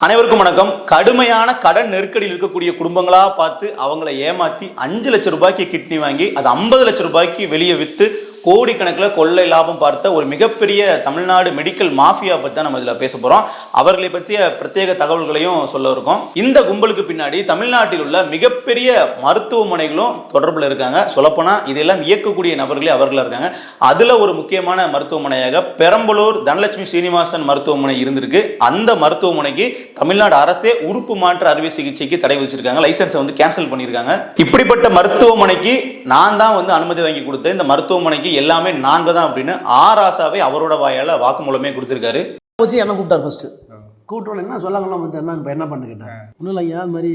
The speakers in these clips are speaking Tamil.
அனைவருக்கும் வணக்கம். கடுமையான கடன் நெருக்கடியில் இருக்கக்கூடிய குடும்பங்களா பார்த்து அவங்கள ஏமாத்தி அஞ்சு லட்சம் ரூபாய்க்கு கிட்னி வாங்கி அது ஐம்பது லட்சம் ரூபாய்க்கு வெளியே விற்று கோடிக்கணக்கில் கொள்ளை லாபம் பார்த்த ஒரு மிகப்பெரிய தமிழ்நாடு மெடிக்கல் மாஃபியா பற்றி தான் நம்ம இதில் பேச போகிறோம் அவர்களை பற்றிய பிரத்யேக தகவல்களையும் சொல்ல இருக்கோம். இந்த கும்பலுக்கு பின்னாடி தமிழ்நாட்டில் உள்ள மிகப்பெரிய மருத்துவமனைகளும் தொடர்பில் இருக்காங்க. சொல்லப்போனால் இதெல்லாம் இயக்கக்கூடிய நபர்களே அவர்களாக இருக்காங்க. அதில் ஒரு முக்கியமான மருத்துவமனையாக பெரம்பலூர் தனலட்சுமி சீனிவாசன் மருத்துவமனை இருந்திருக்கு. அந்த மருத்துவமனைக்கு தமிழ்நாடு அரசே உறுப்பு மாற்று அறுவை சிகிச்சைக்கு தடை விதிச்சிருக்காங்க. லைசன்ஸை வந்து கேன்சல் பண்ணியிருக்காங்க. இப்படிப்பட்ட மருத்துவமனைக்கு நான் தான் வந்து அனுமதி வாங்கி கொடுத்தேன் இந்த மருத்துவமனைக்கு எல்லாமே நாங்க தான் அப்படின்னு ஆர் ஆசாவை அவரோட வாயால வாக்குமூலமே கொடுத்திருக்காரு. வச்சு என்ன கூப்பிட்டார் ஃபஸ்ட்டு கூப்பிட்டோன்னு என்ன சொல்லாங்கலாம் வந்து என்ன இப்போ என்ன பண்ணு கேட்டேன் ஒன்றும் இல்லை ஐயா இந்த மாதிரி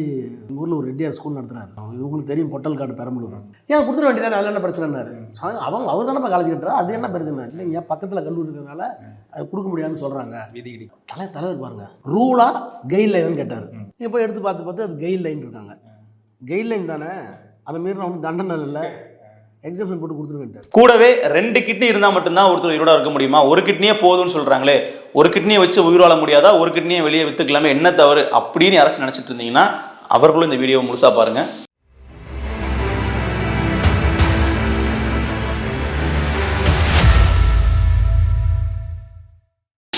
எங்கள் ஊரில் ஒரு ரெட்டியார் ஸ்கூல் நடத்துறாரு. இவங்களுக்கு தெரியும் பொட்டல் காடு பெரம்பலூர். ஏன் கொடுத்துட வேண்டியதானே அதில் என்ன பிரச்சனைனாரு அவங்க அவர் தானே காலேஜ் கட்டுறா அது என்ன பிரச்சனை? இல்லைங்க பக்கத்தில் கல்லூரி இருக்கிறதுனால அது கொடுக்க முடியாதுன்னு சொல்கிறாங்க தலை தலைவர் பாருங்க. ரூலா கெயில் லைன்னு கேட்டார். இப்போ எடுத்து பார்த்து பார்த்து அது கெயில் லைன் இருக்காங்க. கெயில் லைன் தானே? அதை மீறி ஒன்றும் தண்டனை இல்லை. எக்ஸப்ஷன் போட்டு கொடுத்துருங்கன்ட்டார் கூடவே ரெண்டு கிட்னி இருந்தா மட்டும்தான் ஒருத்தர் உயிரோட இருக்க முடியுமா? ஒரு கிட்னியே போதும்னு சொல்றாங்களே ஒரு கிட்னியை வச்சு உயிர் வாழ முடியாதா? ஒரு கிட்னியை வெளியே வித்துக்கலாமே என்ன தவறு? அப்படின்னு யாராச்சும் நினச்சிட்டு இருந்தீங்கன்னா அவர்களும் இந்த வீடியோவை முழுசாக பாருங்க.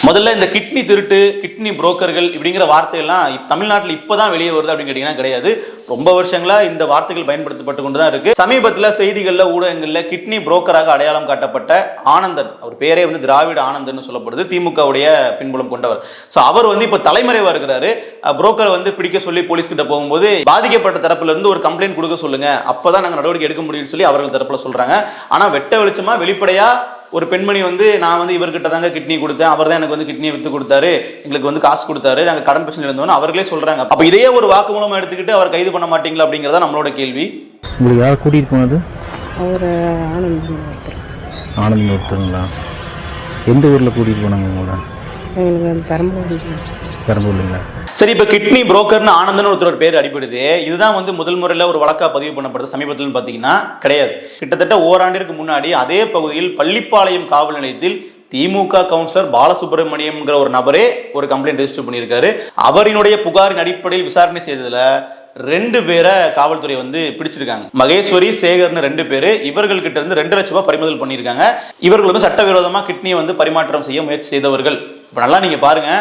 முதல்ல இந்த கிட்னி திருட்டு கிட்னி புரோக்கர்கள் இப்படிங்கிற வார்த்தையெல்லாம் தமிழ்நாட்டில் இப்போதான் வெளியே வருது அப்படின்னு கேட்டிங்கன்னா கிடையாது. ரொம்ப வருஷங்களா இந்த வார்த்தைகள் பயன்படுத்தப்பட்டு கொண்டு தான் இருக்கு. சமீபத்தில் செய்திகளில் ஊடகங்களில் கிட்னி புரோக்கராக அடையாளம் காட்டப்பட்ட ஆனந்தன். அவர் பேரே வந்து திராவிட ஆனந்தன் சொல்லப்படுது. திமுகவுடைய பின்புலம் கொண்டவர். ஸோ அவர் வந்து இப்போ தலைமறைவா இருக்கிறாரு. புரோக்கரை வந்து பிடிக்க சொல்லி போலீஸ் கிட்ட போகும்போது பாதிக்கப்பட்ட தரப்புல இருந்து ஒரு கம்ப்ளைண்ட் கொடுக்க சொல்லுங்க. அப்பதான் நாங்கள் நடவடிக்கை எடுக்க முடியும்னு சொல்லி அவர்கள் தரப்புல சொல்றாங்க. ஆனா வெட்ட வெளிச்சமா வெளிப்படையா ஒரு பெண்மணி வந்து நான் வந்து இவர்கிட்ட தாங்க கிட்னி கொடுத்தேன். அவர் தான் எனக்கு வந்து கிட்னியை வித்து கொடுத்தாரு. எங்களுக்கு வந்து காசு கொடுத்தாரு. நாங்கள் கடன் பிரச்சனை இருந்தோம்னு அவர்களே சொல்றாங்க. அப்போ இதையே ஒரு வாக்குமூலமா எடுத்துக்கிட்டு அவர் கைது பண்ண மாட்டீங்களா அப்படிங்கிறதா நம்மளோட கேள்வி. உங்களுக்கு யார் கூட்டிகிட்டு போனது? அவர் ஆனந்த் ஒருத்தர். ஆனந்த் ஒருத்தருங்களா? எந்த ஊரில் கூட்டிகிட்டு போனாங்க உங்களை? எங்களுக்கு பெரம்பலூர். பெரம்பூர்லைங்களா சரி இப்போ கிட்னி புரோக்கர்னு ஆனந்தன் ஒருத்தரோட பேர் அடிபடுது. இதுதான் வந்து முதல் முறையில் ஒரு வழக்கா பதிவு பண்ணப்படுது சமீபத்தில் பார்த்தீங்கன்னா கிடையாது. கிட்டத்தட்ட ஓராண்டிற்கு முன்னாடி அதே பகுதியில் பள்ளிப்பாளையம் காவல் நிலையத்தில் திமுக கவுன்சிலர் பாலசுப்ரமணியம்ங்கிற ஒரு நபரே ஒரு கம்ப்ளைண்ட் ரெஜிஸ்டர் பண்ணியிருக்காரு. அவரினுடைய புகாரின் அடிப்படையில் விசாரணை செய்ததுல ரெண்டு பேரை காவல்துறை வந்து பிடிச்சிருக்காங்க. மகேஸ்வரி சேகர்னு ரெண்டு பேர் இவர்கள் கிட்ட இருந்து ரெண்டு லட்ச ரூபாய் பறிமுதல் பண்ணியிருக்காங்க. இவர்கள் வந்து சட்டவிரோதமா கிட்னியை வந்து பரிமாற்றம் செய்ய முயற்சி செய்தவர்கள். இப்போ நல்லா நீங்க பாருங்க.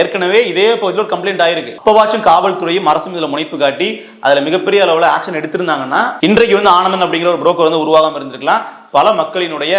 ஏற்கனவே இதே பகுதியில் ஒரு கம்ப்ளைண்ட் ஆயிருக்கு. அப்பவாச்சும் காவல்துறையும் அரசும் இதுல முனைப்பு காட்டி அதுல மிகப்பெரிய அளவுல ஆக்ஷன் எடுத்திருந்தாங்கன்னா இன்றைக்கு வந்து ஆனந்தன் அப்படிங்கிற ஒரு புரோக்கர் வந்து உருவாகாம இருந்திருக்கலாம். பல மக்களினுடைய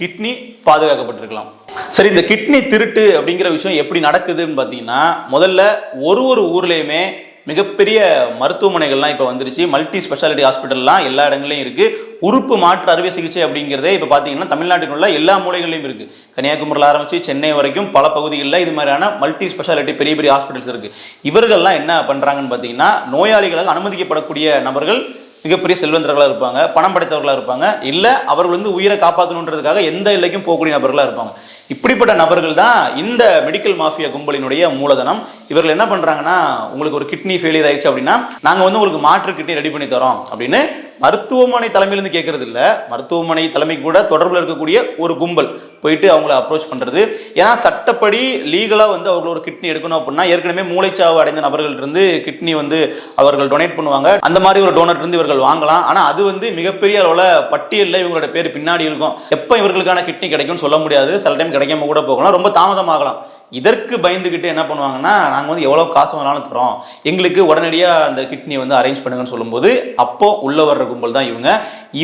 கிட்னி பாதுகாக்கப்பட்டிருக்கலாம். சரி இந்த கிட்னி திருட்டு அப்படிங்கிற விஷயம் எப்படி நடக்குதுன்னு பார்த்தீங்கன்னா முதல்ல ஒரு ஒரு ஊர்லேயுமே மிகப்பெரிய மருத்துவமனைகள்லாம் இப்போ வந்துருச்சு. மல்டி ஸ்பெஷாலிட்டி ஹாஸ்பிட்டல்லாம் எல்லா இடங்களையும் இருக்குது உறுப்பு மாற்று அறுவை சிகிச்சை அப்படிங்கிறதே இப்போ பார்த்தீங்கன்னா தமிழ்நாட்டில் உள்ள எல்லா மூலைகளிலும் இருக்குது கன்னியாகுமரியில் ஆரம்பித்து சென்னை வரைக்கும் பல பகுதிகளில் இது மாதிரியான மல்டி ஸ்பெஷாலிட்டி பெரிய பெரிய ஹாஸ்பிட்டல்ஸ் இருக்குது இவர்கள்லாம் என்ன பண்ணுறாங்கன்னு பார்த்தீங்கன்னா நோயாளிகளால் அனுமதிக்கப்படக்கூடிய நபர்கள் மிகப்பெரிய செல்வந்தர்களாக இருப்பாங்க பணம் படைத்தவர்களாக இருப்பாங்க. இல்லை அவர்கள் வந்து உயிரை காப்பாற்றணுன்றதுக்காக எந்த எல்லைக்கும் போகக்கூடிய நபர்களாக இருப்பாங்க. இப்படிப்பட்ட நபர்கள் தான் இந்த மெடிக்கல் மாஃபியா கும்பலினுடைய மூலதனம். இவர்கள் என்ன பண்றாங்கன்னா உங்களுக்கு ஒரு கிட்னி ஃபெயிலியர் ஆயிடுச்சு அப்படின்னா நாங்க வந்து உங்களுக்கு மாற்று கிட்னி ரெடி பண்ணி தரோம் அப்படின்னு மருத்துவமனை தலைமையிலிருந்து கேட்கறது இல்லை மருத்துவமனை தலைமை கூட தொடர்பில் இருக்கக்கூடிய ஒரு கும்பல் போயிட்டு அவங்கள அப்ரோச் பண்ணுறது ஏன்னா சட்டப்படி லீகலாக வந்து அவர்கள் ஒரு கிட்னி எடுக்கணும் அப்படின்னா ஏற்கனவே மூளைச்சாவு அடைந்த நபர்கள் இருந்து கிட்னி வந்து அவர்கள் டொனேட் பண்ணுவாங்க. அந்த மாதிரி ஒரு டோனர் இருந்து இவர்கள் வாங்கலாம். ஆனால் அது வந்து மிகப்பெரிய அளவில் பட்டியலில் இவங்களோட பேர் பின்னாடி இருக்கும். எப்போ இவர்களுக்கான கிட்னி கிடைக்கும்னு சொல்ல முடியாது. சில டைம் கிடைக்காம கூட போகலாம். ரொம்ப தாமதமாகலாம். இதற்கு பயந்துக்கிட்டு என்ன பண்ணுவாங்கன்னா நாங்கள் வந்து எவ்வளோ காசு வேணாலும் தரோம் எங்களுக்கு உடனடியாக அந்த கிட்னியை வந்து அரேஞ்ச் பண்ணுங்கன்னு சொல்லும்போது அப்போ உள்ள வர்ற கும்பல் தான் இவங்க.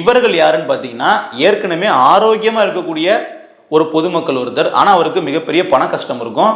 இவர்கள் யாருன்னு பார்த்தீங்கன்னா ஏற்கனவே ஆரோக்கியமாக இருக்கக்கூடிய ஒரு பொதுமக்கள் ஒருத்தர். ஆனால் அவருக்கு மிகப்பெரிய பண கஷ்டம் இருக்கும்.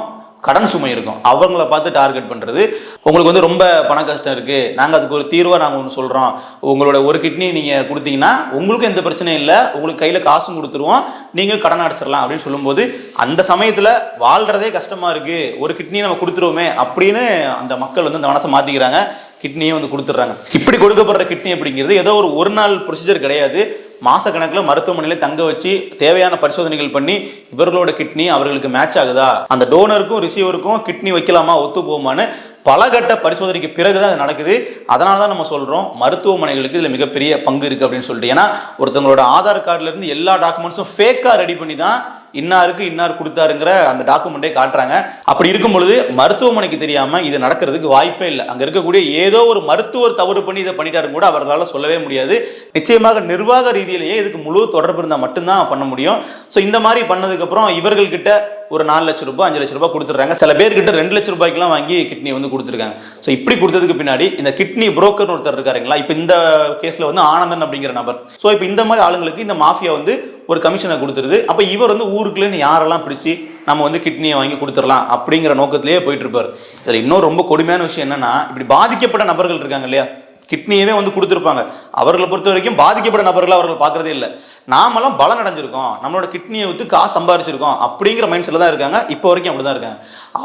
கடன் சுமை இருக்கும். அவங்கள பார்த்து டார்கெட் பண்ணுறது உங்களுக்கு வந்து ரொம்ப பண கஷ்டம் இருக்குது நாங்கள் அதுக்கு ஒரு தீர்வாக நாங்கள் ஒன்று சொல்கிறோம் உங்களோட ஒரு கிட்னி நீங்கள் கொடுத்தீங்கன்னா உங்களுக்கும் எந்த பிரச்சனையும் இல்லை. உங்களுக்கு கையில் காசும் கொடுத்துருவோம். நீங்கள் கடன் அடைச்சிடலாம் அப்படின்னு சொல்லும்போது அந்த சமயத்தில் வாழ்கிறதே கஷ்டமாக இருக்குது ஒரு கிட்னி நம்ம கொடுத்துருவோமே அப்படின்னு அந்த மக்கள் வந்து அந்த மனசை மாற்றிக்கிறாங்க கிட்னியை வந்து கொடுத்துட்றாங்க. இப்படி கொடுக்கப்படுற கிட்னி அப்படிங்கிறது ஏதோ ஒரு ஒரு நாள் ப்ரொசீஜர் கிடையாது. மாசக்கணக்கில் மருத்துவமனையில் தங்க வச்சு தேவையான பரிசோதனைகள் பண்ணி இவர்களோட கிட்னி அவர்களுக்கு மேட்ச் ஆகுதா? அந்த டோனருக்கும் ரிசீவருக்கும் கிட்னி வைக்கலாமா? ஒத்து போகுமான்னு பல கட்ட பரிசோதனைக்கு பிறகுதான் இது நடக்குது. அதனால தான் நம்ம சொல்கிறோம் மருத்துவமனைகளுக்கு இதில் மிகப்பெரிய பங்கு இருக்குது அப்படின்னு சொல்லிட்டு. ஏன்னா ஒருத்தவங்களோட ஆதார் கார்டுலருந்து எல்லா டாக்குமெண்ட்ஸும் ஃபேக்காக ரெடி பண்ணி தான் இன்னாருக்கு இன்னார் கொடுத்தாருங்கிற அந்த டாக்குமெண்ட்டே காட்டுறாங்க. அப்படி இருக்கும் பொழுது மருத்துவமனைக்கு தெரியாம இது நடக்கிறதுக்கு வாய்ப்பே இல்லை. அங்க இருக்கக்கூடிய ஏதோ ஒரு மருத்துவர் தவறு பண்ணி இதை பண்ணிட்டாருன்னு கூட அவர்களால் சொல்லவே முடியாது. நிச்சயமாக நிர்வாக ரீதியிலேயே இதுக்கு முழு தொடர்பு இருந்தால் மட்டும்தான் பண்ண முடியும். ஸோ இந்த மாதிரி பண்ணதுக்கப்புறம் இவர்கள்கிட்ட ஒரு நாலு லட்சம் ரூபாய் அஞ்சு லட்சம் ரூபாய் கொடுத்துட்றாங்க. சில பேர்கிட்ட ரெண்டு லட்சம் ரூபாய்க்குலாம் வாங்கி கிட்னி வந்து கொடுத்துருக்காங்க. ஸோ இப்படி கொடுத்ததுக்கு பின்னாடி இந்த கிட்னி புரோக்கர்னு ஒருத்தர் இருக்காருங்களா? இப்போ இந்த கேஸில் வந்து ஆனந்தன் அப்படிங்கிற நபர். ஸோ இப்போ இந்த மாதிரி ஆளுங்களுக்கு இந்த மாஃபியா வந்து ஒரு கமிஷனை கொடுத்துருது. அப்போ இவர் வந்து ஊருக்குள்ளேன்னு யாரெல்லாம் பிடிச்சி நம்ம வந்து கிட்னியை வாங்கி கொடுத்துடலாம் அப்படிங்கிற நோக்கத்திலேயே போயிட்டு இருப்பார் இதில் இன்னும் ரொம்ப கொடுமையான விஷயம் என்னன்னா இப்படி பாதிக்கப்பட்ட நபர்கள் இருக்காங்க இல்லையா? கிட்னியவே வந்து கொடுத்துருப்பாங்க. அவர்களை பொறுத்த வரைக்கும் பாதிக்கப்பட்ட நபர்களை அவர்கள் பார்க்கறதே இல்லை. நாமெல்லாம் பலம் அடைஞ்சிருக்கோம். நம்மளோட கிட்னியை வித்து காசு சம்பாரிச்சிருக்கோம் அப்படிங்கிற மைண்ட் செட்டில் தான் இருக்காங்க. இப்போ வரைக்கும் அப்படி தான் இருக்காங்க.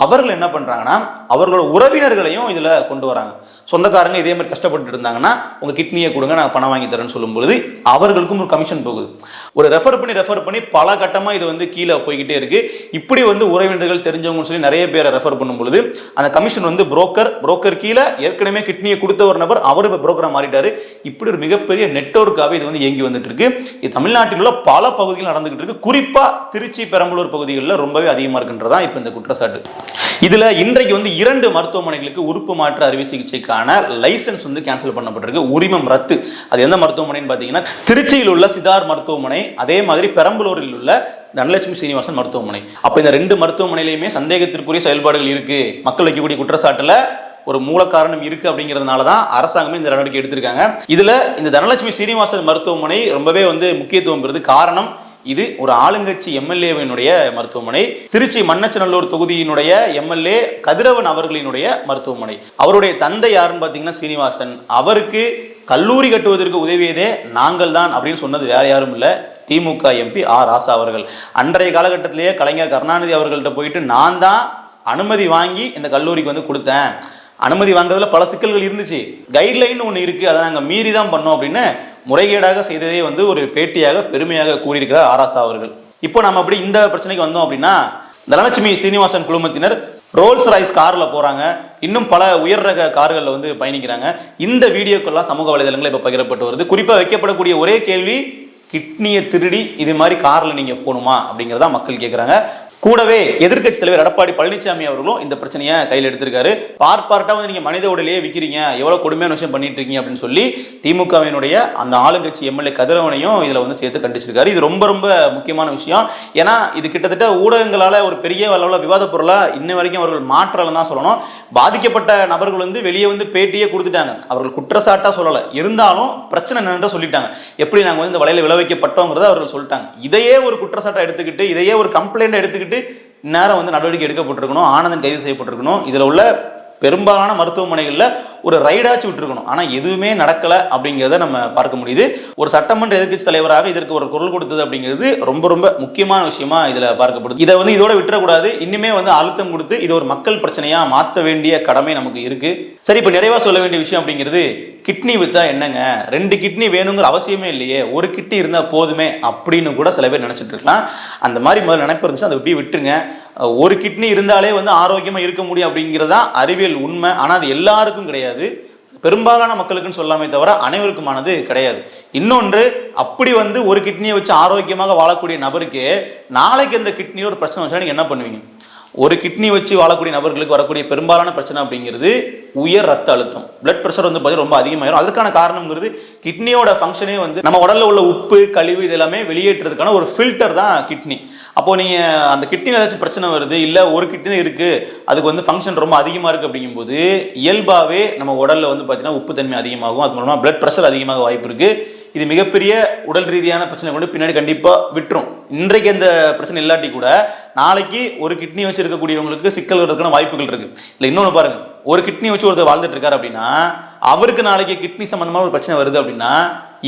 அவர்கள் என்ன பண்ணுறாங்கன்னா அவர்களோட உறவினர்களையும் இதில் கொண்டு வராங்க. சொந்தக்காரங்க இதே மாதிரி கஷ்டப்பட்டு இருந்தாங்கன்னா உங்கள் கிட்னியை கொடுங்க நான் பணம் வாங்கி தரேன்னு சொல்லும் பொழுது அவர்களுக்கும் ஒரு கமிஷன் போகுது. ஒரு ரெஃபர் பண்ணி ரெஃபர் பண்ணி பல கட்டமாக இது வந்து கீழே போய்கிட்டே இருக்கு. இப்படி வந்து உறவினர்கள் தெரிஞ்சவங்கன்னு சொல்லி நிறைய பேரை ரெஃபர் பண்ணும் பொழுது அந்த கமிஷன் வந்து புரோக்கர் புரோக்கர் கீழே ஏற்கனவே கிட்னியை கொடுத்த ஒரு நபர் அவர் இப்போ புரோக்கராக மாறிட்டாரு. இப்படி ஒரு மிகப்பெரிய நெட்வொர்க்காகவே இது வந்து இயங்கி வந்துட்டு இருக்கு இது தமிழ்நாட்டில் உள்ள பல பகுதிகள் நடந்துகிட்டு இருக்கு. குறிப்பாக திருச்சி பெரம்பலூர் பகுதிகளில் ரொம்பவே அதிகமாக இருக்குன்றதா இப்போ இந்த குற்றச்சாட்டு. இதில் இன்றைக்கு வந்து இரண்டு மருத்துவமனைகளுக்கு உறுப்பு மாற்று அறுவை சிகிச்சைக்கான லைசன்ஸ் வந்து கேன்சல் பண்ணப்பட்டிருக்கு. உரிமம் ரத்து. அது எந்த மருத்துவமனைன்னு பார்த்தீங்கன்னா திருச்சியில் உள்ள சித்தார் மருத்துவமனை அதே மாதிரி பெரம்பலூரில் உள்ள தனலட்சுமி சீனிவாசன் மருத்துவமனை. அப்போ இந்த ரெண்டு மருத்துவமனையிலையுமே சந்தேகத்திற்குரிய செயல்பாடுகள் இருக்கு. மக்கள் வைக்கக்கூடிய குற்றச்சாட்டில் ஒரு மூல காரணம் இருக்கு அப்படிங்கிறதுனால தான் அரசாங்கமே இந்த நடவடிக்கை எடுத்திருக்காங்க. இதுல இந்த தனலட்சுமி சீனிவாசன் மருத்துவமனை ரொம்பவே வந்து முக்கியத்துவம் பெறுது காரணம் இது ஒரு ஆளுங்கட்சி எம்எல்ஏவினுடைய மருத்துவமனை. திருச்சி மன்னச்சநல்லூர் தொகுதியினுடைய எம்எல்ஏ கதிரவன் அவர்களினுடைய மருத்துவமனை. அவருடைய தந்தை யாருன்னு பார்த்தீங்கன்னா சீனிவாசன். அவருக்கு கல்லூரி கட்டுவதற்கு உதவியதே நாங்கள் தான் அப்படின்னு சொன்னது வேற யாரும் இல்லை. திமுக எம்பி ஆர் ராசா அவர்கள். அன்றைய காலகட்டத்திலேயே கலைஞர் கருணாநிதி அவர்கள்ட்ட போயிட்டு நான் தான் அனுமதி வாங்கி இந்த கல்லூரிக்கு வந்து கொடுத்தேன். அனுமதி வாங்குறதுல பல சிக்கல்கள் இருந்துச்சு. கைட்லைன் ஒன்று இருக்குது அதை நாங்கள் மீறி தான் பண்ணோம் அப்படின்னு முறைகேடாக செய்ததே வந்து ஒரு பேட்டியாக பெருமையாக கூறியிருக்கிறார் ஆராசா அவர்கள். இப்போ நம்ம அப்படி இந்த பிரச்சனைக்கு வந்தோம் அப்படின்னா தனலட்சுமி சீனிவாசன் குழுமத்தினர் ரோல்ஸ் ராய்ஸ் காரில் போகிறாங்க இன்னும் பல உயர் ரக கார்களில் வந்து பயணிக்கிறாங்க. இந்த வீடியோக்கெல்லாம் சமூக வலைதளங்களில் இப்போ பகிரப்பட்டு வருது. குறிப்பாக வைக்கப்படக்கூடிய ஒரே கேள்வி கிட்னியை திருடி இது மாதிரி காரில் நீங்கள் போகணுமா அப்படிங்கிறதா மக்கள் கேட்குறாங்க கூடவே எதிர்க்கட்சி தலைவர் எடப்பாடி பழனிசாமி அவர்களும் இந்த பிரச்சனையை கையில் எடுத்திருக்காரு. பார்ட் பார்ட்டா வந்து நீங்க மனித உடலையே விற்கிறீங்க எவ்வளவு கொடுமையான விஷயம் பண்ணிட்டு இருக்கீங்க அப்படின்னு சொல்லி திமுகவினுடைய அந்த ஆளுங்கட்சி எம்எல்ஏ கதிரவனையும் இதுல வந்து சேர்த்து கண்டிச்சிருக்காரு. இது ரொம்ப ரொம்ப முக்கியமான விஷயம். ஏன்னா இது கிட்டத்தட்ட ஊடகங்களால ஒரு பெரிய அளவில் விவாத பொருளா இன்ன வரைக்கும் அவர்கள் மாற்றலாம் தான் சொல்லணும். பாதிக்கப்பட்ட நபர்கள் வந்து வெளியே வந்து பேட்டியே கொடுத்துட்டாங்க. அவர்கள் குற்றச்சாட்டா சொல்லலை. இருந்தாலும் பிரச்சனை என்னன்ற சொல்லிட்டாங்க. எப்படி நாங்கள் வந்து இந்த வலையில விளைவிக்கப்பட்டோங்கிறத அவர்கள் சொல்லிட்டாங்க. இதையே ஒரு குற்றச்சாட்டை எடுத்துக்கிட்டு இதையே ஒரு கம்ப்ளைண்ட் எடுத்துக்கிட்டு நேரம் வந்து நடவடிக்கை எடுக்கப்பட்டிருக்கணும் ஆனந்தன் கைது செய்யப்பட்டிருக்கணும். இதில் உள்ள பெரும்பாலான மருத்துவமனைகளில் ஒரு ரைடாச்சு விட்டுருக்கணும். ஆனால் எதுவுமே நடக்கலை அப்படிங்கிறத நம்ம பார்க்க முடியுது. ஒரு சட்டமன்ற எதிர்க்கட்சி தலைவராக இதற்கு ஒரு குரல் கொடுத்தது அப்படிங்கிறது ரொம்ப ரொம்ப முக்கியமான விஷயமா இதில் பார்க்கப்படுது. இதை வந்து இதோட விட்டுறக்கூடாது. இன்னுமே வந்து அழுத்தம் கொடுத்து இது ஒரு மக்கள் பிரச்சனையாக மாற்ற வேண்டிய கடமை நமக்கு இருக்கு. சரி இப்போ நிறைவாக சொல்ல வேண்டிய விஷயம் அப்படிங்கிறது கிட்னி வித்தா என்னங்க? ரெண்டு கிட்னி வேணுங்கிற அவசியமே இல்லையே. ஒரு கிட்னி இருந்தால் போதுமே அப்படின்னு கூட சில பேர் நினச்சிட்டு இருக்கலாம். அந்த மாதிரி முதல்ல நினைப்பு இருந்துச்சு அதை அப்படியே விட்டுருங்க. ஒரு கிட்னி இருந்தாலே வந்து ஆரோக்கியமாக இருக்க முடியும் அப்படிங்கிறது தான் அறிவியல் உண்மை. ஆனால் அது எல்லாருக்கும் கிடையாது. பெரும்பாலான மக்களுக்குன்னு சொல்லாமே தவிர அனைவருக்குமானது கிடையாது. இன்னொன்று அப்படி வந்து ஒரு கிட்னியை வச்சு ஆரோக்கியமாக வாழக்கூடிய நபருக்கு நாளைக்கு அந்த கிட்னியோட ஒரு பிரச்சனை வச்சா நீங்கள் என்ன பண்ணுவீங்க? ஒரு கிட்னி வச்சு வாழக்கூடிய நபர்களுக்கு வரக்கூடிய பெரும்பாலான பிரச்சனை அப்படிங்கிறது உயர் ரத்த அழுத்தம். பிளட் ப்ரெஷர் வந்து பார்த்தீங்கன்னா ரொம்ப அதிகமாயிரும். அதுக்கான காரணம்ங்கிறது கிட்னியோட ஃபங்க்ஷனே வந்து நம்ம உடலில் உள்ள உப்பு கழிவு இதெல்லாமே வெளியேற்றுறதுக்கான ஒரு ஃபில்டர் தான் கிட்னி. அப்போது நீங்கள் அந்த கிட்னியில் ஏதாச்சும் பிரச்சனை வருது இல்லை ஒரு கிட்னி இருக்குது அதுக்கு வந்து ஃபங்க்ஷன் ரொம்ப அதிகமாக இருக்குது அப்படிங்கும்போது இயல்பாகவே நம்ம உடலில் வந்து பார்த்தீங்கன்னா உப்பு தன்மை அதிகமாகும். அது மூலமாக பிளட் ப்ரெஷர் அதிகமாக வாய்ப்பு இருக்குது இது மிகப்பெரிய உடல் ரீதியான பிரச்சனை கொண்டு பின்னாடி கண்டிப்பாக விட்டுரும். இன்றைக்கு அந்த பிரச்சனை இல்லாட்டி கூட நாளைக்கு ஒரு கிட்னி வச்சு இருக்கக்கூடியவங்களுக்கு சிக்கல் வர்றதுக்கான வாய்ப்புகள் இருக்குது இல்லை இன்னொன்று பாருங்கள் ஒரு கிட்னி வச்சு ஒருத்தர் வாழ்ந்துட்டு இருக்காரு அப்படின்னா அவருக்கு நாளைக்கு கிட்னி சம்மந்தமான ஒரு பிரச்சனை வருது அப்படின்னா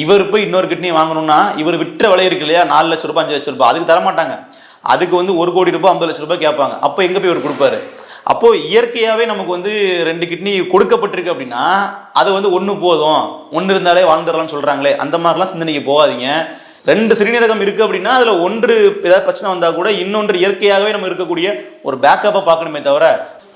இவர் போய் இன்னொரு கிட்னி வாங்கணும்னா இவர் விற்ற விலை இருக்கு இல்லையா? நாலு லட்ச ரூபாய் அஞ்சு லட்ச ரூபாய். அதுக்கு தரமாட்டாங்க. அதுக்கு வந்து ஒரு கோடி ரூபாய் ஐம்பது லட்ச ரூபாய் கேட்பாங்க. அப்போ எங்கே போய் அவர் கொடுப்பாரு? அப்போது இயற்கையாகவே நமக்கு வந்து ரெண்டு கிட்னி கொடுக்கப்பட்டிருக்கு அப்படின்னா அது வந்து ஒன்று போதும். ஒன்று இருந்தாலே வாழ்ந்துடலாம்னு சொல்கிறாங்களே அந்த மாதிரிலாம் சிந்தனைக்கு போகாதீங்க. ரெண்டு சிறுநீரகம் இருக்குது அப்படின்னா அதில் ஒன்று ஏதாவது பிரச்சனை வந்தால் கூட இன்னொன்று இயற்கையாகவே நம்ம இருக்கக்கூடிய ஒரு பேக்கப்பை பார்க்கணுமே தவிர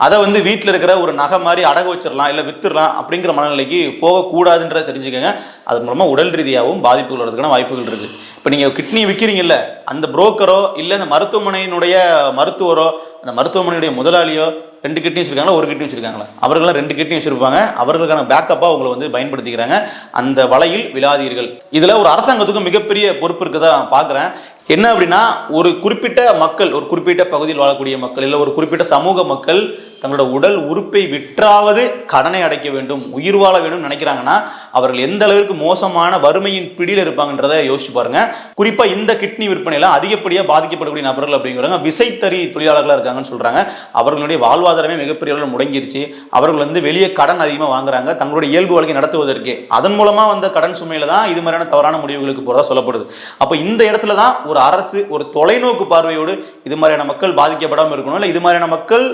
அதை வந்து வீட்டில் இருக்கிற ஒரு நகை மாதிரி அடகு வச்சிடலாம் இல்லை வித்துடலாம் அப்படிங்கிற மனநிலைக்கு போகக்கூடாதுன்றதை தெரிஞ்சுக்கோங்க. அது மூலமாக உடல் ரீதியாகவும் பாதிப்புகள் வர்றதுக்கான வாய்ப்புகள் இருக்குது இப்போ நீங்கள் கிட்னி விற்கிறீங்கல்ல அந்த புரோக்கரோ இல்லை அந்த மருத்துவமனையினுடைய மருத்துவரோ அந்த மருத்துவமனையுடைய முதலாளியோ ரெண்டு கிட்னி வச்சிருக்காங்களா ஒரு கிட்னி வச்சிருக்காங்களா? அவர்களாம் ரெண்டு கிட்னி வச்சிருப்பாங்க. அவர்களுக்கான பேக்கப்பாக உங்களை வந்து பயன்படுத்திக்கிறாங்க. அந்த வலையில் விழாதீர்கள். இதில் ஒரு அரசாங்கத்துக்கும் மிகப்பெரிய பொறுப்பு இருக்கதான் பார்க்குறேன் என்ன அப்படின்னா ஒரு குறிப்பிட்ட மக்கள் ஒரு குறிப்பிட்ட பகுதியில் வாழக்கூடிய மக்கள் இல்லை ஒரு குறிப்பிட்ட சமூக மக்கள் தங்களோட உடல் உறுப்பை விற்றாவது கடனை அடைக்க வேண்டும் உயிர் வாழ வேண்டும் நினைக்கிறாங்கன்னா அவர்கள் எந்த அளவிற்கு மோசமான வறுமையின் பிடியில் இருப்பாங்கன்றதை யோசிச்சு பாருங்க. குறிப்பாக இந்த கிட்னி விற்பனையில் அதிகப்படியாக பாதிக்கப்படக்கூடிய நபர்கள் அப்படிங்கிறாங்க விசைத்தறி தொழிலாளர்களாக இருக்காங்கன்னு சொல்கிறாங்க அவர்களுடைய வாழ்வாதாரமே மிகப்பெரிய அளவில் முடங்கிருச்சு. அவர்கள் வந்து வெளியே கடன் அதிகமாக வாங்குறாங்க. தங்களுடைய இயல்பு வாழ்க்கை நடத்துவதற்கு. அதன் மூலமாக வந்த கடன் சுமையில் தான் இது மாதிரியான தவறான முடிவுகளுக்கு போகிறதா சொல்லப்படுது. அப்போ இந்த இடத்துல தான் ஒரு அரசு ஒரு தொலைநோக்கு பார்வையோடு இது மாதிரியான மக்கள் பாதிக்கப்படாமல் இருக்கணும். இல்லை இது மாதிரியான மக்கள்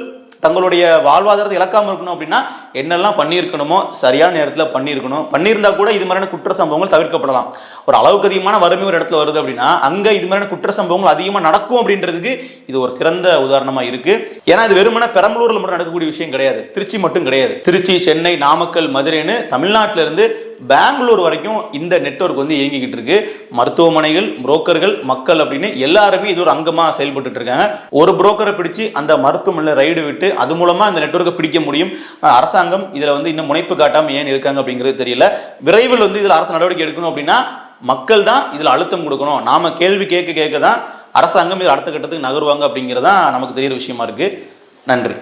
தங்களுடைய வாழ்வாதாரத்தை இழக்காமல் இருக்கணும் அப்படின்னா என்னெல்லாம் பண்ணியிருக்கணுமோ சரியான நேரத்தில் பண்ணியிருக்கணும். பண்ணியிருந்தா கூட இது மாதிரியான குற்ற சம்பவங்கள் தவிர்க்கப்படலாம். ஒரு அளவுக்கு அதிகமான வறுமை ஒரு இடத்துல வருது அப்படின்னா அங்கே இது மாதிரியான குற்ற சம்பவங்கள் அதிகமாக நடக்கும் அப்படின்றதுக்கு இது ஒரு சிறந்த உதாரணமாக இருக்கு. ஏன்னா இது வெறுமனே பெரம்பலூரில் மட்டும் நடக்கக்கூடிய விஷயம் கிடையாது. திருச்சி மட்டும் கிடையாது. திருச்சி சென்னை நாமக்கல் மதுரைன்னு தமிழ்நாட்டிலிருந்து பெங்களூர் வரைக்கும் இந்த நெட்ஒர்க் வந்து இயங்கிக்கிட்டு இருக்கு. மருத்துவமனைகள் புரோக்கர்கள் மக்கள் அப்படின்னு எல்லாருமே இது ஒரு அங்கமாக செயல்பட்டு இருக்காங்க. ஒரு புரோக்கரை பிடிச்சு அந்த மருத்துவமனையில் ரைடு விட்டு அது மூலமா இந்த நெட்வொர்க்கை பிடிக்க முடியும். அரசாங்கம் இதில் வந்து இன்னும் முனைப்பு காட்டாமல் ஏன் இருக்காங்க அப்படிங்கிறது தெரியல. விரைவில் வந்து இதில் அரசு நடவடிக்கை எடுக்கணும் அப்படின்னா மக்கள் தான் இதில் அழுத்தம் கொடுக்கணும். நாம கேள்வி கேட்க கேட்க தான் அரசாங்கம் இது அடுத்த கட்டத்துக்கு நகருவாங்க அப்படிங்கிறதான் நமக்கு தெரியிற விஷயமா இருக்கு. நன்றி.